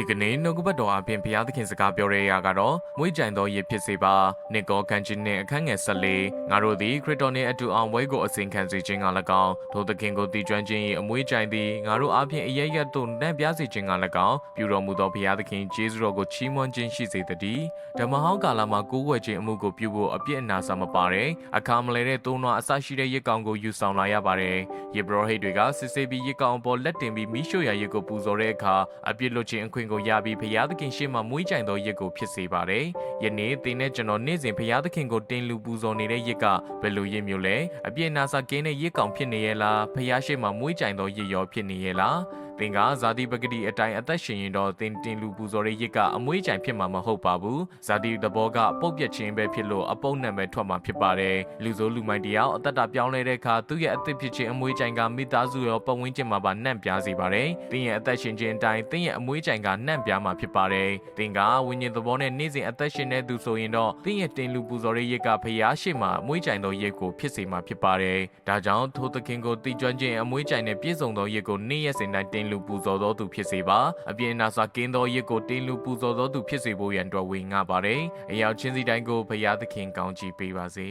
ဒီကနေ့နှုတ်ကပတ်တော်အပြင်ဘုရားသခင်စကားပြောရရာကတော့မွေးကြိုင်သောရစ်ဖြစ်စေပါနှစ်ကောခန်းချင်းနှင့်အခန်းငယ်၁၄ငါတို့သည်ခရစ်တော်နှင့်အတူအောင်ဝဲကိုအစဉ်ခံစေခြင်းက၎င်းထိုသခင်ကိုတည်ကျွမ်းခြင်း၏အမွေးကြိုင်သည်ငါတို့အပြင်အရရသို့နှံ့ပြစေခြင်းက၎င်းပြုတော်မူသောဘုရားသခင်ဂျေဇုတော်ကိုချီးမွမ်းခြင်းရှိစေတည်းဓမ္မဟောင်းကာလမှာကိုးဝယ်ခြင်းအမှုကိုပြုဖို့အပြစ်အနာစာမပါတဲ့အခါမလဲတဲ့သုံးတော်အဆရှိတဲ့ရစ်ကောင်ကိုယူဆောင်လာရပါတယ်ယေဘရဟိတ်တွေကစစ်ဆေးပြီးရစ်ကောင်ပေါ်လက်တင်ပြီးမိရှုရာရစ်ကိုပူဇော်တဲ့အခါအပြစ်လွတ်ခြင်းအခွင့်ကိုရပြီးဘုရားသခင်ရှေ့မှာမွေးကြိုင်သောရစ်ကိုဖြစ်စေပါတယ်။ယနေ့သင်နဲ့ကျွန်တော်နေ့စဉ်ဘုရားသခင်ကိုတင်လူပူဇော်နေတဲ့ရစ်ကဘယ်လိုရစ်မျိုးလဲ။အပြစ်နာစာကင်းတဲ့ရစ်ကောင်ဖြစ်နေရဲ့လား။ဘုရားရှေ့မှာမွေးကြိုင်သောရစ်ရောဖြစ်နေရဲ့လား။ သင်ကဇာတိပဂတိအတိုင်းအသက်ရှင်ရင်တော့သင်တင်လူပူဇော်တဲ့ရစ်ကအမွေးကြိုင်ဖြစ်မှာမဟုတ်ပါဘူး။ဇာတိသဘောကပုတ်ပြက်ခြင်းပဲဖြစ်လို့အပုတ်နံပဲထွက်မှာဖြစ်ပါတယ်။လူဆိုးလူမိုက်တယောက်အသက်တာပြောင်းလဲတဲ့အခါသူ့ရဲ့အသက်ဖြစ်ခြင်းအမွေးကြိုင်ကမိသားစုရောပတ်ဝန်းကျင်မှာပါနှံ့ပြားစေပါတယ်။သင်ရဲ့အသက်ရှင်ခြင်းအတိုင်းသင်ရဲ့အမွေးကြိုင်ကနှံ့ပြားမှာဖြစ်ပါတယ်။သင်ကဝိညာဉ်သဘောနဲ့နေ့စဉ်အသက်ရှင်နေသူဆိုရင်တော့သင်ရဲ့တင်လူပူဇော်တဲ့ရစ်ကဖျားရှိမှအမွေးကြိုင်သောရစ်ကိုဖြစ်စေမှာဖြစ်ပါတယ်။ဒါကြောင့်ထိုသခင်ကိုတိကျွမ်းခြင်းအမွေးကြိုင်နဲ့ပြည့်စုံသောရစ်ကိုနေ့ရက်စဉ်တိုင်းတင်လူပူဇော်သောသူဖြစ်စေပါအပြင်းနာစွာကင်းသောရစ်ကိုတင်လူပူဇော်သောသူဖြစ်စေဖို့ရန်အတွက်ဝေငှပါတယ်အရောက်ချင်းစီတိုင်းကိုဘုရားသခင်ကောင်းချီးပေးပါစေ